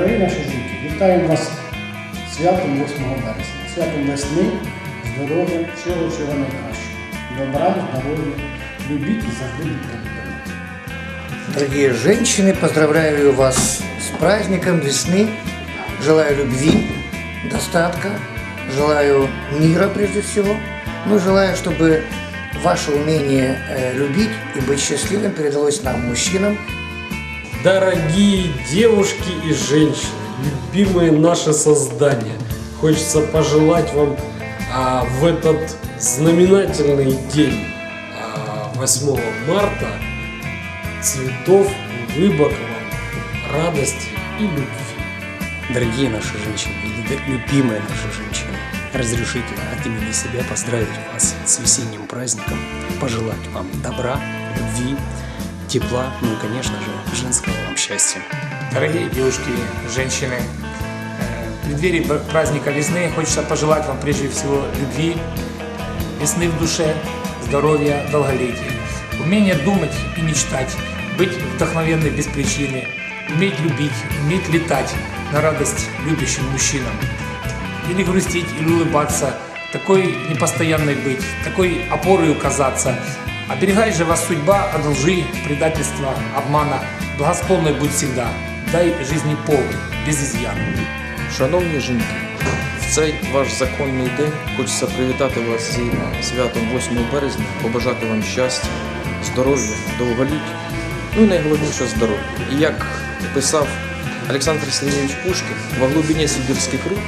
Дорогі наші жінки, вітаємо вас з святом 8 березня, святом весни, здоров'я, всього всього найкращого. Добра, здоров'я, любіть і завжди будьте любими. Дорогие женщины, поздравляю вас с праздником весны. Желаю любви, достатка, желаю мира прежде всего. Ну, желаю, чтобы ваше умение э, любить и быть счастливым передалось нам, мужчинам. Дорогие девушки и женщины, любимые наши создания, хочется пожелать вам а, в этот знаменательный день, а, 8 марта, цветов, улыбок вам, радости и любви. Дорогие наши женщины, любимые наши женщины, разрешите от имени себя поздравить вас с весенним праздником, пожелать вам добра, любви, тепла, ну и, конечно же, женского вам счастья. Дорогие девушки, женщины, э, в преддверии пр- праздника весны хочется пожелать вам прежде всего любви, весны в душе, здоровья, долголетия, умения думать и мечтать, быть вдохновенной без причины, уметь любить, уметь летать на радость любящим мужчинам, или грустить, или улыбаться, такой непостоянной быть, такой опорой казаться. Оберегай же вас судьба от лжи, предательства, обмана, благосклонной будь всегда, дай жизни полный, без изъяна. Шановні жінки, в цей ваш законний день хочеться привітати вас зі святом 8 березня, побажати вам щастя, здоров'я, довголіття, ну і найголовніше здоров'я. І як писав Александр Сергеевич Пушкин, во глубине сибирских рук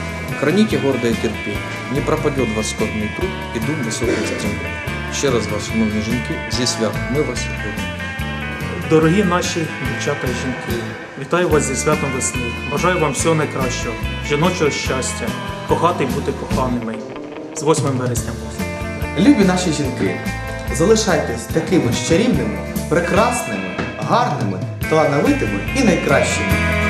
храните гордое терпение, не пропадет вас скорбный труд и дум высокой земли. Ще раз вас, шановні жінки, зі святом. Ми вас любимо. Дорогі наші дівчата і жінки, вітаю вас зі святом весни. Бажаю вам всього найкращого, жіночого щастя, кохати і бути коханими. З 8 вересня вас. Любі наші жінки, залишайтесь такими ж чарівними, прекрасними, гарними, талановитими і найкращими.